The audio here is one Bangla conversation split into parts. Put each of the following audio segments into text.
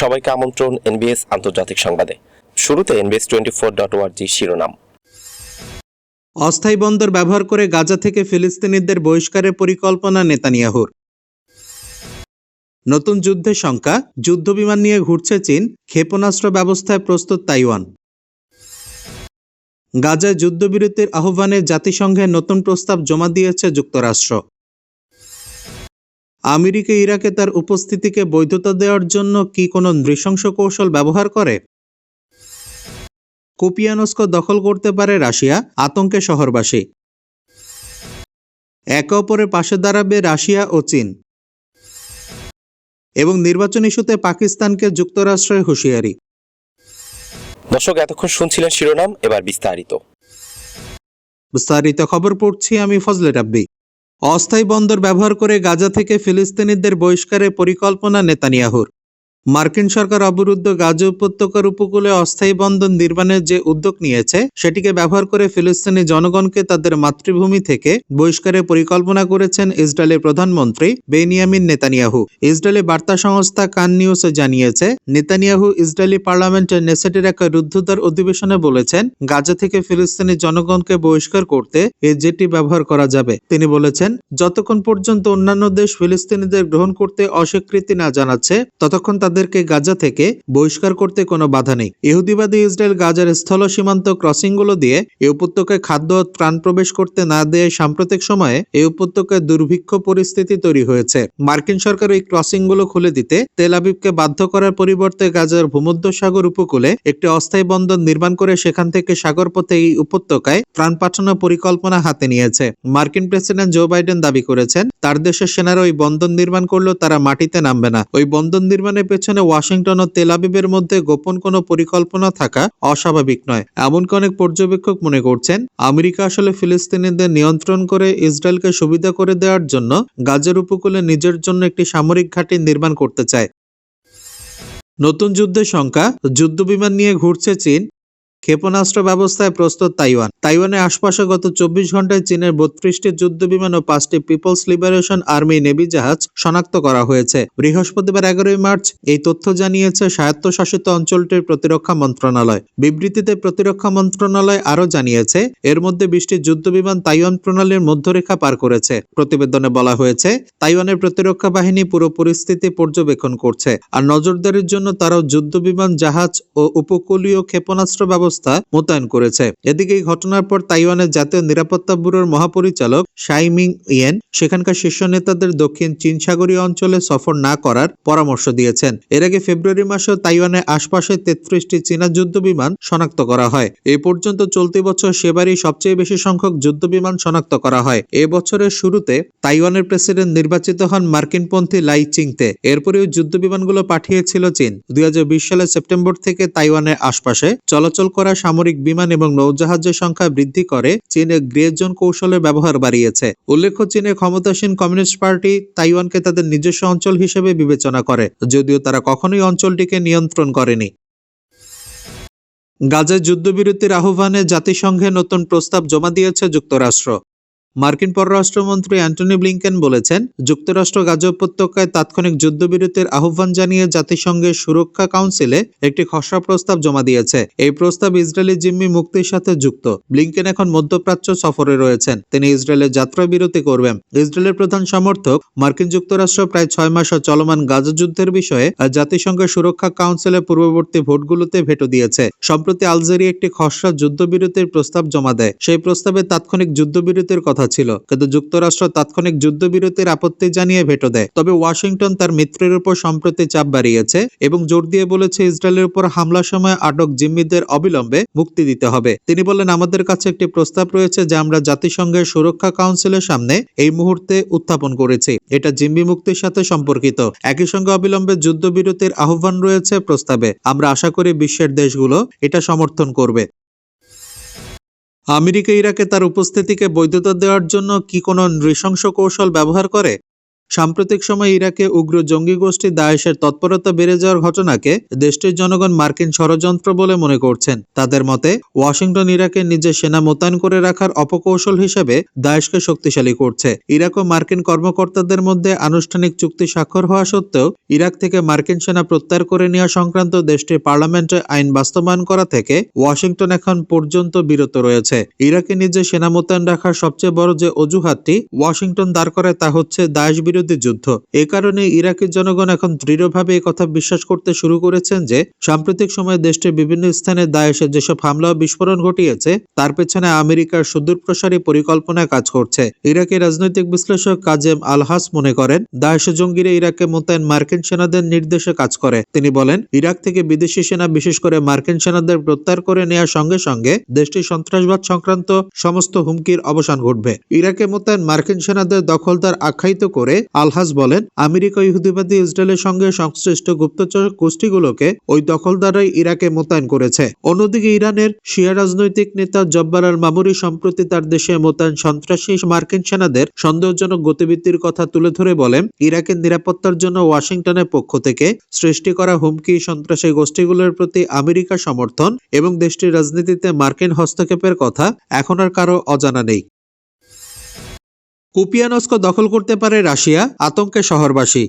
সবাইকে আমন্ত্রণ এনবিএস আন্তর্জাতিক সংবাদে। শুরুতে এনবিএস টোয়েন্টি ফোর ডট ওয়ার্জি শিরোনাম। অস্থায়ী বন্দর ব্যবহার করে গাজা থেকে ফিলিস্তিনিদের বহিষ্কারের পরিকল্পনা নেতানিয়াহুর। নতুন যুদ্ধের শঙ্কা, যুদ্ধবিমান নিয়ে ঘুরছে চীন, ক্ষেপণাস্ত্র ব্যবস্থায় প্রস্তুত তাইওয়ান। গাজায় যুদ্ধবিরতির আহ্বানে জাতিসংঘের নতুন প্রস্তাব জমা দিয়েছে যুক্তরাষ্ট্র। আমেরিকা ইরাকে তার উপস্থিতিকে বৈধতা দেওয়ার জন্য কি কোনো নৃশংস কৌশল ব্যবহার করে? কুপিয়ানস্ক দখল করতে পারে রাশিয়া আতঙ্কে শহরবাসী। একে অপরের পাশে দাঁড়াবে রাশিয়া ও চীন। এবং নির্বাচন ইস্যুতে পাকিস্তানকে যুক্তরাষ্ট্রের হুঁশিয়ারি। দর্শক এতক্ষণ শুনছিলেন শিরোনাম এবার বিস্তারিত। বিস্তারিত খবর পড়ছি আমি ফজলে রাব্বি। অস্থায়ী বন্দর ব্যবহার করে গাজা থেকে ফিলিস্তিনিদের বহিষ্কারের পরিকল্পনা নেতানিয়াহুর। মার্কিন সরকার অবরুদ্ধ গাজা উপত্যকার উপকূলে অস্থায়ী বন্দর নির্মাণের যে উদ্যোগ নিয়েছে, সেটিকে ব্যবহার করে ফিলিস্তিনি জনগণকে তাদের মাতৃভূমি থেকে বহিষ্কারের পরিকল্পনা করেছেন ইসরায়েলের প্রধানমন্ত্রী বেনিয়ামিন নেতানিয়াহু। ইসরায়েলি বার্তা সংস্থা কান নিউজ জানিয়েছে, নেতানিয়াহু ইসরায়েলি পার্লামেন্টের নেসেটের এক রুদ্ধদ্বার অধিবেশনে বলেছেন, গাজা থেকে ফিলিস্তিনি জনগণকে বহিষ্কার করতে এই জেটি ব্যবহার করা যাবে। তিনি বলেছেন, যতক্ষণ পর্যন্ত অন্যান্য দেশ ফিলিস্তিনিদের গ্রহণ করতে অস্বীকৃতি না জানাচ্ছে, ততক্ষণ তাদেরকে গাজা থেকে বহিষ্কার করতে কোনো বাধা নেই। ইহুদিবাদী ইসরায়েল গাজার স্থল সীমান্ত ক্রসিংগুলো দিয়ে এই উপত্যকায় খাদ্য ত্রাণ প্রবেশ করতে না দেয় সাম্প্রতিক সময়ে এই উপত্যকায় দুর্ভিক্ষ পরিস্থিতি তৈরি হয়েছে। মার্কিন সরকার এই ক্রসিংগুলো খুলে দিতে তেল আবিবকে বাধ্য করার পরিবর্তে গাজার ভূমধ্যসাগর উপকূলে একটি অস্থায়ী বন্দর নির্মাণ করে সেখান থেকে সাগর পথে এই উপত্যকায় ত্রাণ পাঠানোর পরিকল্পনা হাতে নিয়েছে। মার্কিন প্রেসিডেন্ট জো বাইডেন দাবি করেছেন, তার দেশের সেনারা ওই বন্দর নির্মাণ করলেও তারা মাটিতে নামবে না। ওই বন্দর নির্মাণের পেছনে ওয়াশিংটন ও তেলাবিবের মধ্যে গোপন কোনো পরিকল্পনা থাকা অস্বাভাবিক নয়, এমনকি অনেক পর্যবেক্ষক মনে করছেন, আমেরিকা আসলে ফিলিস্তিনিদের নিয়ন্ত্রণ করে ইসরায়েলকে সুবিধা করে দেওয়ার জন্য গাজের উপকূলে নিজের জন্য একটি সামরিক ঘাঁটি নির্মাণ করতে চায়। নতুন যুদ্ধের সংখ্যা, যুদ্ধবিমান নিয়ে ঘুরছে চীন ক্ষেপণাস্ত্র ব্যবস্থায় প্রস্তুত তাইওয়ান। তাইওয়ানের আশপাশে গত চব্বিশ ঘন্টায় চীনের বত্রিশটি যুদ্ধবিমান ও পাঁচটি পিপলস লিবারেশন আর্মি নেভি জাহাজ শনাক্ত করা হয়েছে। বৃহস্পতিবার এগারোই মার্চ এই তথ্য জানিয়েছে স্বায়ত্তশাসিত অঞ্চলটির প্রতিরক্ষা মন্ত্রণালয়। বিবৃতিতে প্রতিরক্ষা মন্ত্রণালয় আরও জানিয়েছে, এর মধ্যে বিশটি যুদ্ধবিমান তাইওয়ান প্রণালীর মধ্যরেখা পার করেছে। প্রতিবেদনে বলা হয়েছে, তাইওয়ানের প্রতিরক্ষা বাহিনী পুরো পরিস্থিতি পর্যবেক্ষণ করছে। আর নজরদারির জন্য তারাও যুদ্ধবিমান জাহাজ ও উপকূলীয় ক্ষেপণাস্ত্র ব্যবস্থা মোতায়েন করেছে। এদিকে এই ঘটনার পর তাইওয়ানের জাতীয় নিরাপত্তা ব্যুরোর মহাপরিচালক শাইমিং ইয়েন সেখানকার শীর্ষ নেতাদের দক্ষিণ চীন সাগরীয় অঞ্চলে সফর না করার পরামর্শ দিয়েছেন। এর আগে ফেব্রুয়ারি মাসে তাইওয়ানের আশপাশে তেত্রিশটি চীনা যুদ্ধবিমান শনাক্ত করা হয়। এই পর্যন্ত চলতি বছর সেবারই সবচেয়ে বেশি সংখ্যক যুদ্ধবিমান শনাক্ত করা হয়। এ বছরের শুরুতে তাইওয়ানের প্রেসিডেন্ট নির্বাচিত হন মার্কিনপন্থী লাই চিংতে। এরপরে ওই যুদ্ধবিমানগুলো পাঠিয়েছিল চীন। দুই হাজার বিশ সালের সেপ্টেম্বর থেকে তাইওয়ানের আশপাশে চলাচল করা সামরিক বিমান এবং নৌজাহাজের সংখ্যা বৃদ্ধি করে, চীনের গ্রে জোন কৌশলের ব্যবহার বাড়িয়েছে। উল্লেখ্য, চীনের ক্ষমতাসীন কমিউনিস্ট পার্টি তাইওয়ানকে তাদের নিজস্ব অঞ্চল হিসেবে বিবেচনা করে, যদিও তারা কখনোই অঞ্চলটিকে নিয়ন্ত্রণ করেনি। গাজায় যুদ্ধবিরতির আহ্বানে জাতিসংঘে নতুন প্রস্তাব জমা দিয়েছে যুক্তরাষ্ট্র। মার্কিন পররাষ্ট্রমন্ত্রী অ্যান্টনি ব্লিংকেন বলেছেন, যুক্তরাষ্ট্র গাজা উপত্যকায় তাৎক্ষণিক যুদ্ধবিরতির আহ্বান জানিয়ে জাতিসংঘের সুরক্ষা কাউন্সিলে একটি খসড়া প্রস্তাব জমা দিয়েছে। এই প্রস্তাব ইসরায়েলি জিম্মি মুক্তির সাথে যুক্ত। ব্লিংকেন এখন মধ্যপ্রাচ্য সফরে রয়েছেন। তিনি ইসরায়েলের যাত্রা বিরতি করবেন। ইসরায়েলের প্রধান সমর্থক, মার্কিন যুক্তরাষ্ট্র প্রায় ছয় মাস চলমান গাজা যুদ্ধের বিষয়ে জাতিসংঘের সুরক্ষা কাউন্সিলের পূর্ববর্তী ভোটগুলোতে ভেটো দিয়েছে। সম্প্রতি আলজেরিয়া একটি খসড়া যুদ্ধবিরতির প্রস্তাব জমা দেয়। সেই প্রস্তাবে তাৎক্ষণিক যুদ্ধবিরতির কথা ছিল, কিন্তু যুক্তরাষ্ট্র তাৎক্ষণিক যুদ্ধবিরতির আপত্তি জানিয়ে ভেটো দেয়। তবে ওয়াশিংটন তার মিত্রের উপর সম্প্রতি চাপ বাড়িয়েছে এবং জোর দিয়ে বলেছে ইসরায়েলের উপর হামলার সময় আটক জিম্মিদের অবিলম্বে মুক্তি দিতে হবে। তিনি বলেন আমাদের কাছে একটি প্রস্তাব রয়েছে যা আমরা জাতিসংঘের সুরক্ষা কাউন্সিলের সামনে এই মুহূর্তে উত্থাপন করেছি। এটা জিম্মি মুক্তির সাথে সম্পর্কিত। একই সঙ্গে অবিলম্বে যুদ্ধবিরতির আহ্বান রয়েছে প্রস্তাবে। আমরা আশা করি বিশ্বের দেশগুলো এটা সমর্থন করবে। আমেরিকা ইরাকে তার উপস্থিতিকে বৈধতা দেওয়ার জন্য কি কোনো নৃশংস কৌশল ব্যবহার করে? সাম্প্রতিক সময়ে ইরাকে উগ্র জঙ্গি গোষ্ঠী দায়েশের তৎপরতা বেড়ে যাওয়ার ঘটনাকে দেশটির জনগণ মার্কিন ষড়যন্ত্র বলে মনে করছেন। তাদের মতে, ওয়াশিংটন ইরাকে নিজের সেনা মোতায়েন করে রাখার অপকৌশল হিসেবে দায়েশকে শক্তিশালী করছে। ইরাক ও মার্কিন কর্মকর্তাদের মধ্যে আনুষ্ঠানিক চুক্তি স্বাক্ষর হওয়া সত্ত্বেও ইরাক থেকে মার্কিন সেনা প্রত্যাহার করে নেওয়া সংক্রান্ত দেশটির পার্লামেন্টে আইন বাস্তবায়ন করা থেকে ওয়াশিংটন এখন পর্যন্ত বিরত রয়েছে। ইরাকে নিজের সেনা মোতায়েন রাখার সবচেয়ে বড় যে অজুহাতটি ওয়াশিংটন দাঁড় করে তা হচ্ছে দায়েশ বিরোধী যুদ্ধ। এ কারণে ইরাকের জনগণ এখন দৃঢ়ভাবে কথা বিশ্বাস করতে শুরু করেছেন যে, সাম্প্রতিক সময়ে দেশটির বিভিন্ন স্থানে দায়েশের যেসব হামলা ও বিস্ফোরণ ঘটিয়েছে, তার পেছনে আমেরিকার সুদূরপ্রসারী পরিকল্পনা কাজ করছে। ইরাকের রাজনৈতিক বিশ্লেষক কাজেম আলহাস মনে করেন দায়েশ জঙ্গিরা ইরাকে মোতায়েন মার্কিন সেনাদের নির্দেশে কাজ করে। তিনি বলেন, ইরাক থেকে বিদেশি সেনা বিশেষ করে মার্কিন সেনাদের প্রত্যাহার করে নেওয়ার সঙ্গে সঙ্গে দেশটির সন্ত্রাসবাদ সংক্রান্ত সমস্ত হুমকির অবসান ঘটবে। ইরাকে মোতায়েন মার্কিন সেনাদের দখলদার আখ্যায়িত করে আলহাস বলেন, আমেরিকা ইহুদিবাদী ইসরায়েলের সঙ্গে সংশ্লিষ্ট গুপ্তচর গোষ্ঠীগুলোকে ওই দখলদাররাই ইরাকে মোতায়েন করেছে। অন্যদিকে ইরানের শিয়া রাজনৈতিক নেতা জব্বার আল মামুরি সম্প্রতি তার দেশে মোতায়েন সন্ত্রাসী মার্কিন সেনাদের সন্দেহজনক গতিবিধির কথা তুলে ধরে বলেন, ইরাকের নিরাপত্তার জন্য ওয়াশিংটনের পক্ষ থেকে সৃষ্টি করা হুমকি সন্ত্রাসী গোষ্ঠীগুলোর প্রতি আমেরিকা সমর্থন এবং দেশটির রাজনীতিতে মার্কিন হস্তক্ষেপের কথা এখন আর কারও অজানা নেই। কুপিয়ানস্ক দখল করতে পারে রাশিয়া আতঙ্কে শহরবাসী।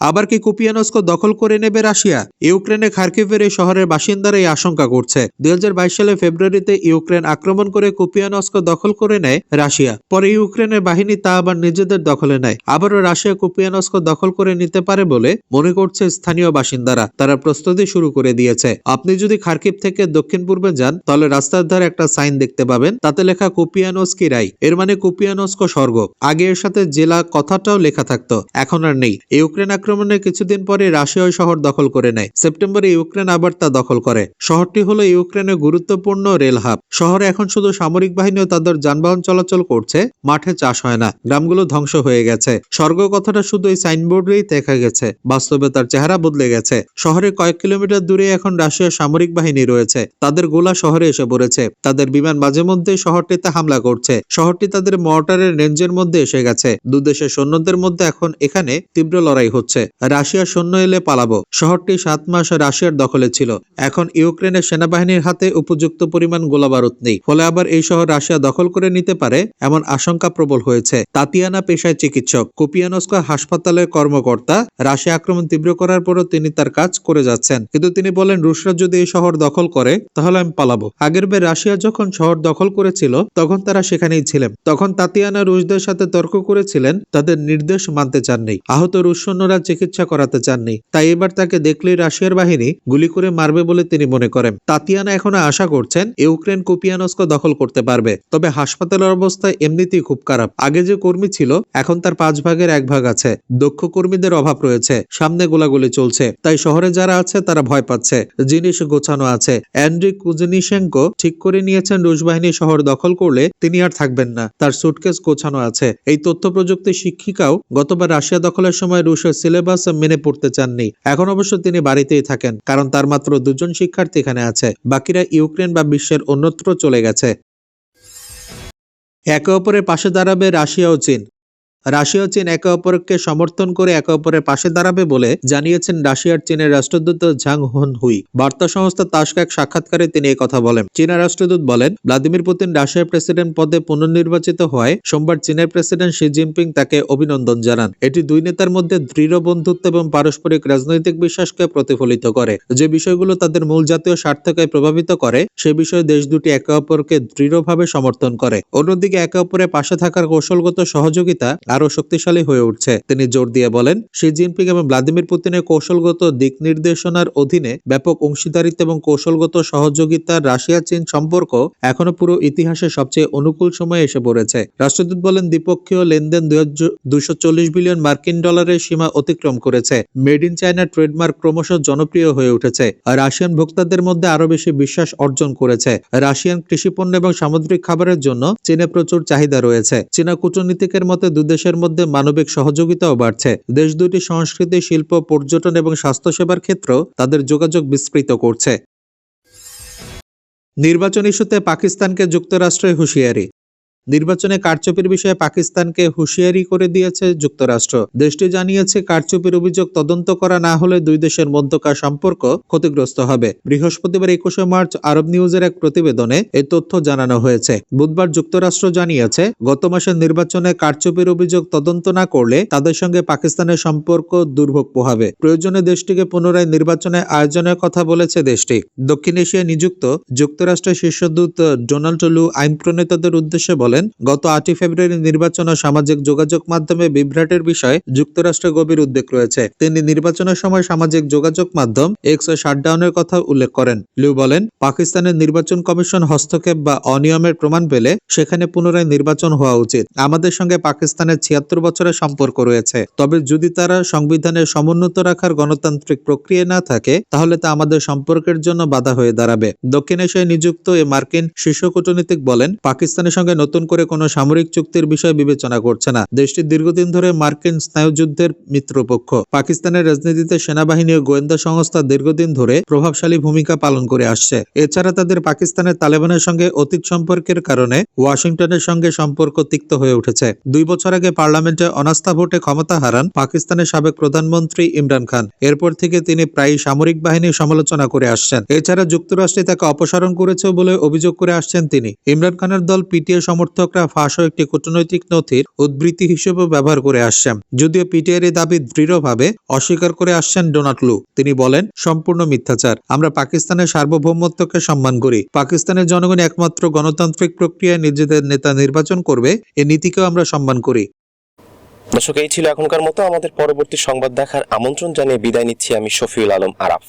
আবার কি কুপিয়ানস্ক দখল করে নেবে রাশিয়া? ইউক্রেনে খার্কিভের এই শহরের বাসিন্দারা এই আশঙ্কা করছে। দুই সালে ফেব্রুয়ারিতে ইউক্রেন আক্রমণ করে কুপিয়ানস্ক দখল করে নেয় রাশিয়া। পরে ইউক্রেনের বাহিনী তা আবার নিজেদের দখলে নেয়। আবারও রাশিয়া কুপিয়ানস্ক দখল করে নিতে পারে বলে মনে করছে স্থানীয় বাসিন্দারা। তারা প্রস্তুতি শুরু করে দিয়েছে। আপনি যদি খার্কিভ থেকে দক্ষিণ পূর্বে যান, তাহলে রাস্তার ধারে একটা সাইন দেখতে পাবেন। তাতে লেখা কুপিয়ানস্কি রাই এর মানে কুপিয়ানস্ক স্বর্গ। আগে এর সাথে জেলা কথাটাও লেখা থাকতো। এখন আর নেই। ইউক্রেন আক্রমণের কিছুদিন পরে রাশিয়া শহর দখল করে নেয়। সেপ্টেম্বরে ইউক্রেন আবার তা দখল করে। শহরটি হলো ইউক্রেনের গুরুত্বপূর্ণ রেল হাব। শহরে এখন শুধু সামরিক বাহিনী ও তাদের যানবাহন চলাচল করছে, মাঠে চাষ হয় না। গ্রামগুলো ধ্বংস হয়ে গেছে। স্বর্গ কথাটা শুধু এই সাইনবোর্ডেই দেখা গেছে। বাস্তবে তার চেহারা বদলে গেছে। শহরে কয়েক কিলোমিটার দূরে এখন রাশিয়ার সামরিক বাহিনী রয়েছে। তাদের গোলা শহরে এসে পড়েছে। তাদের বিমান মাঝে মধ্যে শহরটিতে হামলা করছে। শহরটি তাদের মর্টারের রেঞ্জের মধ্যে এসে গেছে। দুদেশের সৈন্যদের মধ্যে এখন এখানে তীব্র লড়াই হচ্ছে। রাশিয়ার সৈন্য এলে পালাবো। শহরটি সাত মাস রাশিয়ার দখলে ছিল। এখন ইউক্রেনের সেনাবাহিনীর হাতে উপযুক্ত পরিমাণ গোলাবারুদ নেই। ফলে আবার এই শহর রাশিয়া দখল করে নিতে পারে এমন আশঙ্কা প্রবল হয়েছে। তাতিয়ানা পেশায় চিকিৎসক, কুপিয়ানস্ক হাসপাতালের কর্মকর্তা, রাশিয়া আক্রমণ তীব্র করার পরও তিনি তার কাজ করে যাচ্ছেন। কিন্তু তিনি বলেন, রুশরা যদি এই শহর দখল করে, তাহলে আমি পালাবো। আগের বার রাশিয়া যখন শহর দখল করেছিল, তখন তারা সেখানেই ছিলেন। তখন তাতিয়ানা রুশদের সাথে তর্ক করেছিলেন, তাদের নির্দেশ মানতে চাননি। আহত রুশ সৈন্যরা চিকিৎসা করাতে চাননি। তাই এবার তাকে দেখলেই রাশিয়ার বাহিনী গুলি করে মারবে বলে তিনি মনে করেন। তাতিয়ানা এখনও আশা করছেন, ইউক্রেন কুপিয়ানস্ক দখল করতে পারবে। তবে হাসপাতালের অবস্থা এমনিতেই খুব খারাপ। আগে যে কর্মী ছিল, এখন তার পাঁচ ভাগের এক ভাগ আছে। দক্ষ কর্মীদের অভাব রয়েছে। সামনে গোলাগুলি চলছে। তাই শহরে যারা আছে, তারা ভয় পাচ্ছে। জিনিস গোছানো আছে। অ্যান্ড্রি কুজনিশেঙ্কো ঠিক করে নিয়েছেন রুশ বাহিনী শহর দখল করলে তিনি আর থাকবেন না। তার সুটকেস গোছানো আছে। এই তথ্য প্রযুক্তি শিক্ষিকাও গতবার রাশিয়া দখলের সময় রুশের সিলেবাস মেনে পড়তে চাননি। এখন অবশ্য তিনি বাড়িতেই থাকেন, কারণ তার মাত্র দুজন শিক্ষার্থী এখানে আছে। বাকিরা ইউক্রেন বা বিশ্বের অন্যত্র চলে গেছে। একে অপরের পাশে দাঁড়াবে রাশিয়া ও চীন। রাশিয়া ও চীন একে অপরকে সমর্থন করে একে অপরের পাশে দাঁড়াবে বলে জানিয়েছেন রাশিয়ার চীনের রাষ্ট্রদূত ঝাং হন হুই বার্তা সংস্থা তাস্ক এক সাক্ষাৎকারে তিনি কথা বলেন। চীনা রাষ্ট্রদূত বলেন, ভ্লাদিমির পুতিন রাশিয়ার প্রেসিডেন্ট পদে পুনর্নির্বাচিত হওয়ায় সোমবার চীনের প্রেসিডেন্ট শি জিনপিং তাকে অভিনন্দন জানান। এটি দুই নেতার মধ্যে দৃঢ় বন্ধুত্ব এবং পারস্পরিক রাজনৈতিক বিশ্বাসকে প্রতিফলিত করে। যে বিষয়গুলো তাদের মূল জাতীয় স্বার্থকে প্রভাবিত করে, সে বিষয়ে দেশ দুটি একে অপরকে দৃঢ়ভাবে সমর্থন করে। অন্যদিকে একে অপরের পাশে থাকার কৌশলগত সহযোগিতা আরও শক্তিশালী হয়ে উঠছে। তিনি জোর দিয়ে বলেন, শি জিনপিং এবং ভ্লাদিমির পুতিনের কৌশলগত দিক নির্দেশনার অধীনে ব্যাপক অংশীদারিত্ব এবং কৌশলগত সহযোগিতার রাশিয়া চীন সম্পর্ক এখনও পুরো ইতিহাসে সবচেয়ে অনুকূল সময়ে এসে পড়েছে। রাষ্ট্রদূত বলেন, দ্বিপক্ষীয় লেনদেন চল্লিশ বিলিয়ন মার্কিন ডলারের সীমা অতিক্রম করেছে। মেড ইন চায়না ট্রেডমার্ক ক্রমশ জনপ্রিয় হয়ে উঠেছে। আর রাশিয়ান ভোক্তাদের মধ্যে আরও বেশি বিশ্বাস অর্জন করেছে। রাশিয়ান কৃষিপণ্য এবং সামুদ্রিক খাবারের জন্য চীনে প্রচুর চাহিদা রয়েছে। চীনা কূটনীতিকের মতে দুই দেশের মধ্যে মানবিক সহযোগিতাও বাড়ছে। দেশ দুটি সংস্কৃতি, শিল্প, পর্যটন এবং স্বাস্থ্যসেবার ক্ষেত্রেও তাদের যোগাযোগ বিস্তৃত করছে। নির্বাচন ইস্যুতে পাকিস্তানকে যুক্তরাষ্ট্রের হুঁশিয়ারি। নির্বাচনে কারচুপির বিষয়ে পাকিস্তানকে হুঁশিয়ারি করে দিয়েছে যুক্তরাষ্ট্র। দেশটি জানিয়েছে, কারচুপির অভিযোগ তদন্ত করা না হলে দুই দেশের মধ্যকার সম্পর্ক ক্ষতিগ্রস্ত হবে। বৃহস্পতিবার একুশে মার্চ আরব নিউজের এক প্রতিবেদনে এই তথ্য জানানো হয়েছে। বুধবার যুক্তরাষ্ট্র জানিয়েছে, গত মাসের নির্বাচনে কারচুপির অভিযোগ তদন্ত না করলে তাদের সঙ্গে পাকিস্তানের সম্পর্ক দুর্ভোগ পোহাবে। প্রয়োজনে দেশটিকে পুনরায় নির্বাচনে আয়োজনের কথা বলেছে দেশটি। দক্ষিণ এশিয়ায় নিযুক্ত যুক্তরাষ্ট্রের শীর্ষদূত ডোনাল্ড লু আইন প্রণেতাদের উদ্দেশ্যে বলেন, গত আটই ফেব্রুয়ারি নির্বাচন ও সামাজিক যোগাযোগ মাধ্যমে বিভ্রাটের বিষয়ে যুক্তরাষ্ট্রের গভীর উদ্বেগ রয়েছে। তিনি নির্বাচনের সময় সামাজিক যোগাযোগ মাধ্যম এক্স শাটডাউনের কথা উল্লেখ করেন। লু বলেন, পাকিস্তানের নির্বাচন কমিশন হস্তক্ষেপ বা অনিয়মের প্রমাণ পেলে সেখানে পুনরায় নির্বাচন হওয়া উচিত। আমাদের সঙ্গে পাকিস্তানের ছিয়াত্তর বছরের সম্পর্ক রয়েছে। তবে যদি তারা সংবিধানের সমুন্নত রাখার গণতান্ত্রিক প্রক্রিয়া না থাকে, তাহলে তা আমাদের সম্পর্কের জন্য বাধা হয়ে দাঁড়াবে। দক্ষিণ এশিয়ায় নিযুক্ত এ মার্কিন শীর্ষ কূটনীতিক বলেন, পাকিস্তানের সঙ্গে নতুন করে কোনো সামরিক চুক্তির বিষয় বিবেচনা করছে না। দেশটি দীর্ঘদিন ধরে মার্কিন স্নায়ুযুদ্ধের মিত্রপক্ষ। পাকিস্তানের রাজনীতিতে সেনাবাহিনী ও গোয়েন্দা সংস্থা দীর্ঘদিন ধরে প্রভাবশালী ভূমিকা পালন করে আসছে। এছাড়া তাদের পাকিস্তানের তালেবানের সঙ্গে অতীত সম্পর্কের কারণে ওয়াশিংটনের সঙ্গে সম্পর্ক তিক্ত হয়ে উঠেছে। দুই বছর আগে পার্লামেন্টে অনাস্থা ভোটে ক্ষমতা হারান পাকিস্তানের সাবেক প্রধানমন্ত্রী ইমরান খান। এরপর থেকে তিনি প্রায় সামরিক বাহিনীর সমালোচনা করে আসছেন। এছাড়া যুক্তরাষ্ট্রে তাকে অপসারণ করেছে বলে অভিযোগ করে আসছেন তিনি। ইমরান খানের দল পিটিএ সমর্থকরা ফাঁস একটি কূটনৈতিক নথির উদ্বৃত্তি হিসেবে ব্যবহার করে আসছেন। যদিও পিটিআর এই দাবি দৃঢ়ভাবে অস্বীকার করে আসছেন ডোনাল্ড লু। তিনি বলেন, সম্পূর্ণ মিথ্যাচার। আমরা পাকিস্তানের সার্বভৌমত্বকে সম্মান করি। পাকিস্তানের জনগণ একমাত্র গণতান্ত্রিক প্রক্রিয়ায় নিজেদের নেতা নির্বাচন করবে। এ নীতিকেও আমরা সম্মান করি। দর্শক, এই ছিল এখনকার মতো। আমাদের পরবর্তী সংবাদ দেখার আমন্ত্রণ জানিয়ে বিদায় নিচ্ছি আমি শফিউল আলম আরাফ।